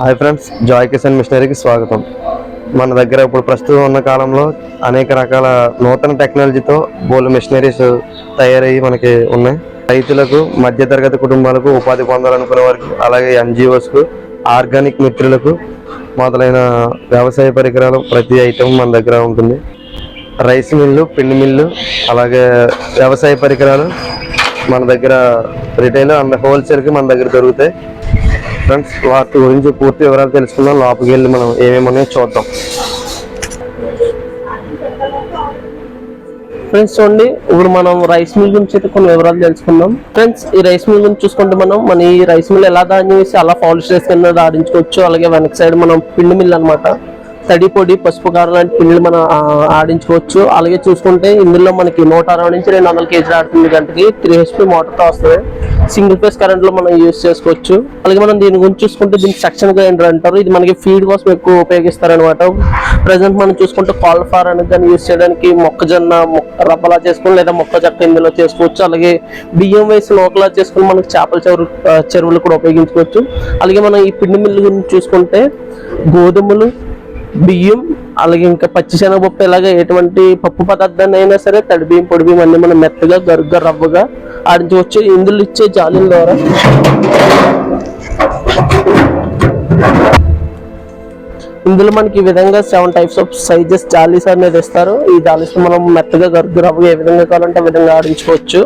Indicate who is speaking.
Speaker 1: Hi friends Jai Kisan మిషనరీకి స్వాగతం. మన దగ్గర ఇప్పుడు ప్రస్తుతం ఉన్న కాలంలో అనేక రకాల నూతన టెక్నాలజీతో బోల్ మిషనరీస్ తయారయ్యి మనకి ఉన్నాయి. రైతులకు మధ్యతరగతి కుటుంబాలకు ఉపాధి పొందాలనుకునే వారికి అలాగే ఎన్జిఓస్కు ఆర్గానిక్ మిత్రులకు మొదలైన వ్యవసాయ పరికరాలు ప్రతి ఐటెం మన దగ్గర ఉంటుంది. రైస్ మిల్లు పిండి మిల్లు అలాగే వ్యవసాయ పరికరాలు మన దగ్గర రిటైల్ అండ్ హోల్సేల్కి మన దగ్గర దొరుకుతాయి. ఫ్రెండ్స్ వాటి గురించి పూర్తి వివరాలు తెలుసుకుందాం. లోపలికి వెళ్ళి మనం ఏమేమి ఉన్నాయో చూద్దాం.
Speaker 2: ఫ్రెండ్స్ చూడండి ఇప్పుడు మనం రైస్ మిల్ గురించి అయితే కొన్ని వివరాలు తెలుసుకుందాం. ఫ్రెండ్స్ ఈ రైస్ మిల్ గురించి చూసుకుంటే మనం మన ఈ రైస్ మిల్ ఎలా ధాన్యం వేసి అలా పాలిష్ చేసి కింద ఆడించుకోవచ్చు అలాగే వెనక సైడ్ మనం పిండి మిల్ అనమాట తడి పొడి పసుపు కారం లాంటి పిండిలు మనం ఆడించుకోవచ్చు. అలాగే చూసుకుంటే ఇందులో మనకి నూట అరవై నుంచి రెండు వందల కేజీలు ఆడుతుంది గంటకి. త్రీ హెచ్పి మోటార్తో వస్తుంది. సింగిల్ ఫేస్ కరెంట్లో మనం యూస్ చేసుకోవచ్చు. అలాగే మనం దీని గురించి చూసుకుంటే దీనికి సెక్షన్ గ్రైండర్ అంటారు. ఇది మనకి ఫీడ్ కోసం ఎక్కువ ఉపయోగిస్తారనమాట ప్రజెంట్ మనం చూసుకుంటే కాల్ఫార్ అనేది దాన్ని యూజ్ చేయడానికి మొక్కజొన్న రబ్బలా చేసుకుని లేదా మొక్క చెక్క ఇందులో చేసుకోవచ్చు. అలాగే బియ్యం వేసి లోకలా చేసుకుని మనకి చేపల చెరువు చెరువులు కూడా ఉపయోగించుకోవచ్చు. అలాగే మనం ఈ పిండి మిల్లు గురించి చూసుకుంటే గోధుమలు బియ్యం అలాగే ఇంకా పచ్చిశనగపప్పు ఇలాగ ఎటువంటి పప్పు పదార్థాన్ని అయినా సరే తడి బియ్యం పొడి బియ్యం అన్ని మనం మెత్తగా గరుగ్గా రవ్వగా ఆడించవచ్చు ఇందులో ఇచ్చే జాలీల ద్వారా ఇందులో మనకి ఈ విధంగా సెవెన్ టైప్స్ ఆఫ్ సైజెస్ జాలీస్ అనేది ఇస్తారు. ఈ జాలీస్ మనం మెత్తగా గరుగ్గా రవ్వగా ఏ విధంగా కావాలంటే ఆ విధంగా ఆడించుకోవచ్చు.